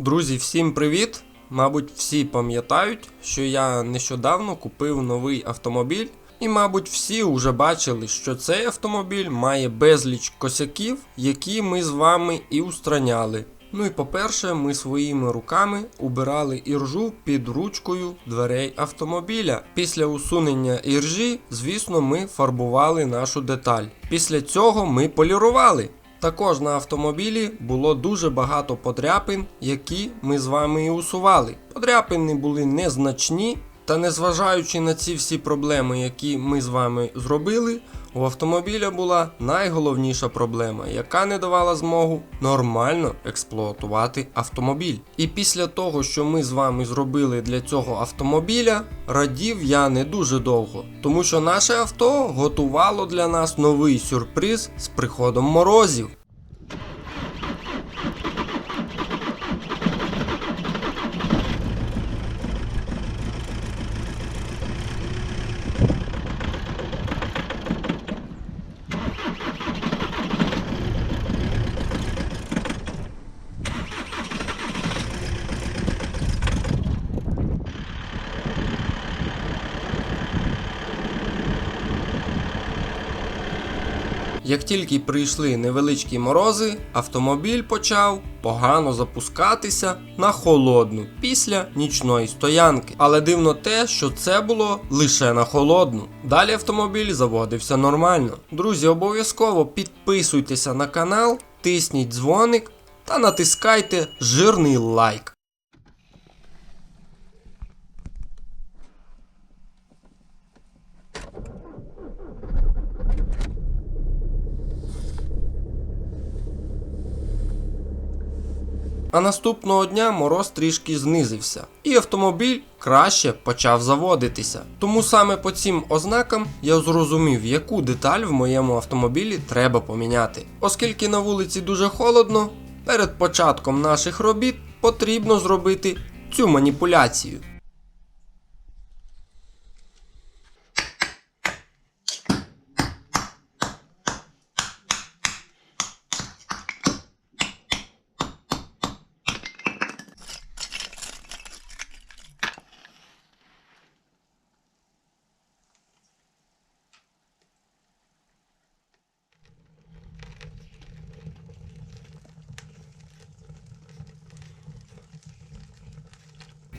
Друзі, всім привіт! Мабуть, всі пам'ятають, що я нещодавно купив новий автомобіль, і, мабуть, всі вже бачили, що цей автомобіль має безліч косяків, які ми з вами і устраняли. Ну і по-перше, ми своїми руками убирали іржу під ручкою дверей автомобіля. Після усунення іржі, звісно, ми фарбували нашу деталь. Після цього ми полірували. Також на автомобілі було дуже багато подряпин, які ми з вами і усували. Подряпини були незначні, та незважаючи на ці всі проблеми, які ми з вами зробили, у автомобіля була найголовніша проблема, яка не давала змогу нормально експлуатувати автомобіль. І після того, що ми з вами зробили для цього автомобіля, радів я не дуже довго, тому що наше авто готувало для нас новий сюрприз з приходом морозів. Як тільки прийшли невеличкі морози, автомобіль почав погано запускатися на холодну після нічної стоянки. Але дивно те, що це було лише на холодну. Далі автомобіль заводився нормально. Друзі, обов'язково підписуйтеся на канал, тисніть дзвоник та натискайте жирний лайк. А наступного дня мороз трішки знизився, і автомобіль краще почав заводитися. Тому саме по цим ознакам я зрозумів, яку деталь в моєму автомобілі треба поміняти. Оскільки на вулиці дуже холодно, перед початком наших робіт потрібно зробити цю маніпуляцію.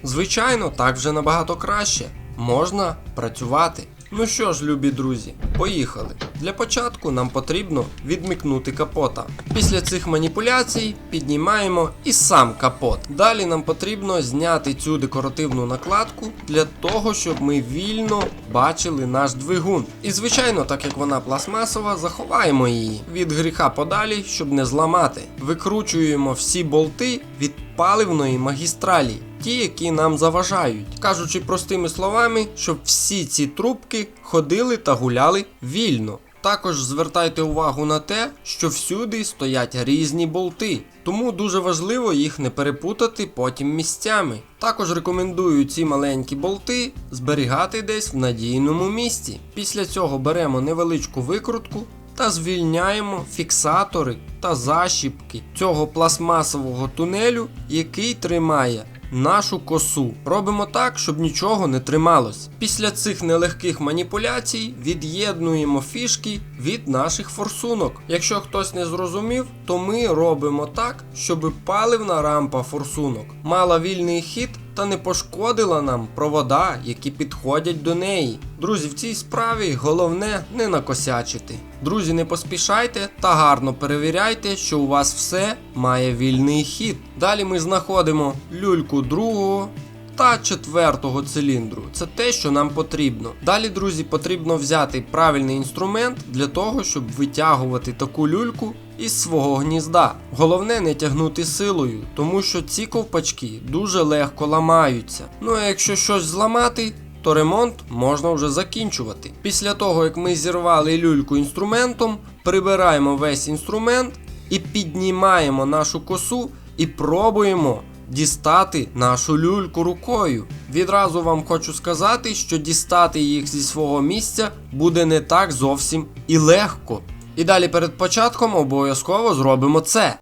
Звичайно, так вже набагато краще. Можна працювати. Ну що ж, любі друзі, поїхали. Для початку нам потрібно відмикнути капота. Після цих маніпуляцій піднімаємо і сам капот. Далі нам потрібно зняти цю декоративну накладку для того, щоб ми вільно бачили наш двигун. І звичайно, так як вона пластмасова, заховаємо її від гріха подалі, щоб не зламати. Викручуємо всі болти від паливної магістралі ті, які нам заважають, кажучи простими словами, щоб всі ці трубки ходили та гуляли вільно. Також звертайте увагу на те, що всюди стоять різні болти, тому дуже важливо їх не перепутати потім місцями. Також рекомендую ці маленькі болти зберігати десь в надійному місці. Після цього беремо невеличку викрутку та звільняємо фіксатори та защіпки цього пластмасового тунелю, який тримає нашу косу. Робимо так, щоб нічого не трималось. Після цих нелегких маніпуляцій від'єднуємо фішки від наших форсунок. Якщо хтось не зрозумів, то ми робимо так, щоб паливна рампа форсунок мала вільний хід та не пошкодила нам провода, які підходять до неї. Друзі, в цій справі головне не накосячити. Друзі, не поспішайте та гарно перевіряйте, що у вас все має вільний хід. Далі ми знаходимо люльку другого. Та четвертого циліндру це те, що нам потрібно. Далі, друзі, потрібно взяти правильний інструмент для того, щоб витягувати таку люльку із свого гнізда. Головне не тягнути силою, тому що ці ковпачки дуже легко ламаються. Ну а якщо щось зламати, то ремонт можна вже закінчувати. Після того, як ми зірвали люльку інструментом, прибираємо весь інструмент і піднімаємо нашу косу і пробуємо. Дістати нашу люльку рукою. Відразу вам хочу сказати, що дістати їх зі свого місця буде не так зовсім і легко. І далі перед початком обов'язково зробимо це.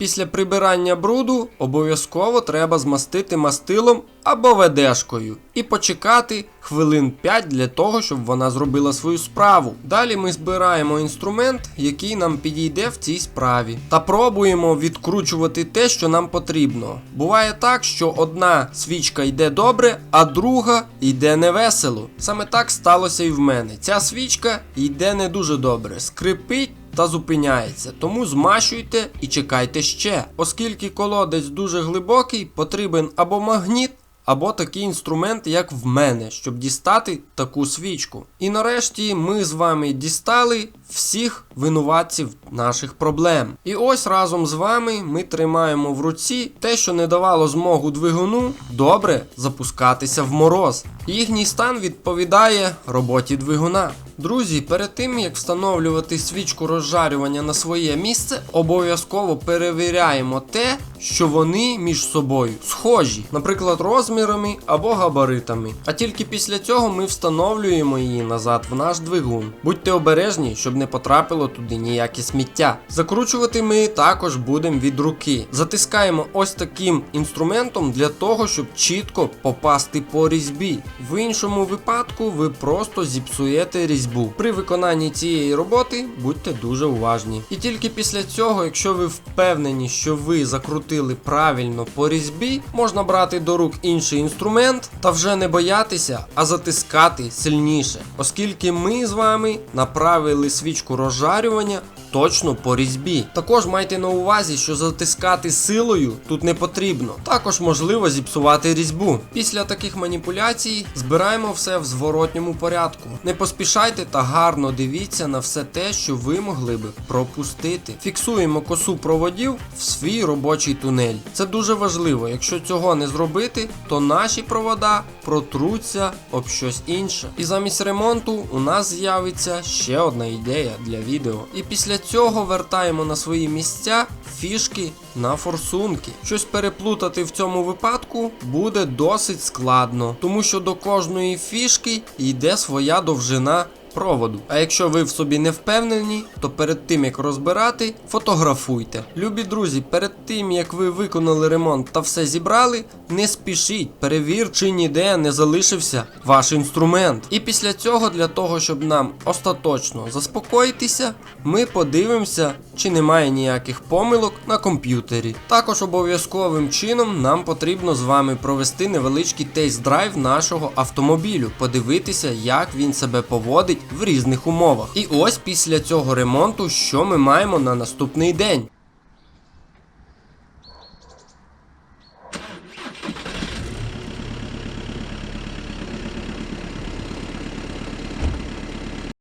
Після прибирання бруду обов'язково треба змастити мастилом або ведешкою і почекати хвилин 5 для того, щоб вона зробила свою справу. Далі ми збираємо інструмент, який нам підійде в цій справі, та пробуємо відкручувати те, що нам потрібно. Буває так, що одна свічка йде добре, а друга йде невесело. Саме так сталося і в мене. Ця свічка йде не дуже добре, скрипить та зупиняється. Тому змащуйте і чекайте ще. Оскільки колодець дуже глибокий, потрібен або магніт. Або такий інструмент, як в мене, щоб дістати таку свічку. І нарешті ми з вами дістали всіх винуватців наших проблем. І ось разом з вами ми тримаємо в руці те, що не давало змогу двигуну добре запускатися в мороз. Їхній стан відповідає роботі двигуна. Друзі, перед тим як встановлювати свічку розжарювання на своє місце, обов'язково перевіряємо те, що вони між собою схожі, наприклад, розмірами або габаритами. А тільки після цього ми встановлюємо її назад в наш двигун. Будьте обережні, щоб не потрапило туди ніяке сміття. Закручувати ми також будемо від руки. Затискаємо ось таким інструментом для того, щоб чітко попасти по різьбі. В іншому випадку ви просто зіпсуєте різьбу. При виконанні цієї роботи будьте дуже уважні. І тільки після цього, якщо ви впевнені, що ви закрутили правильно по різьбі, можна брати до рук інший інструмент та вже не боятися, а затискати сильніше, оскільки ми з вами направили свічку розжарювання точно по різьбі. Також майте на увазі, що затискати силою тут не потрібно. Також можливо зіпсувати різьбу. Pісля таких маніпуляцій збираємо все в зворотньому порядку. Не поспішайте та гарно дивіться на все те, що ви могли би пропустити. Фіксуємо косу проводів в свій робочий тунель. Це дуже важливо. Якщо цього не зробити, то наші провода протруться об щось інше. І замість ремонту у нас з'явиться ще одна ідея для відео. І після цього вертаємо на свої місця фішки на форсунки. Щось переплутати в цьому випадку буде досить складно, тому що до кожної фішки йде своя довжина. Проводу. А якщо ви в собі не впевнені, то перед тим як розбирати, фотографуйте. Любі друзі, перед тим як ви виконали ремонт та все зібрали, не спішіть, перевір, чи ніде не залишився ваш інструмент. І після цього, для того, щоб нам остаточно заспокоїтися, ми подивимося, чи немає ніяких помилок на комп'ютері. Також обов'язковим чином нам потрібно з вами провести невеличкий тест-драйв нашого автомобілю, подивитися, як він себе поводить в різних умовах. І ось після цього ремонту, що ми маємо на наступний день.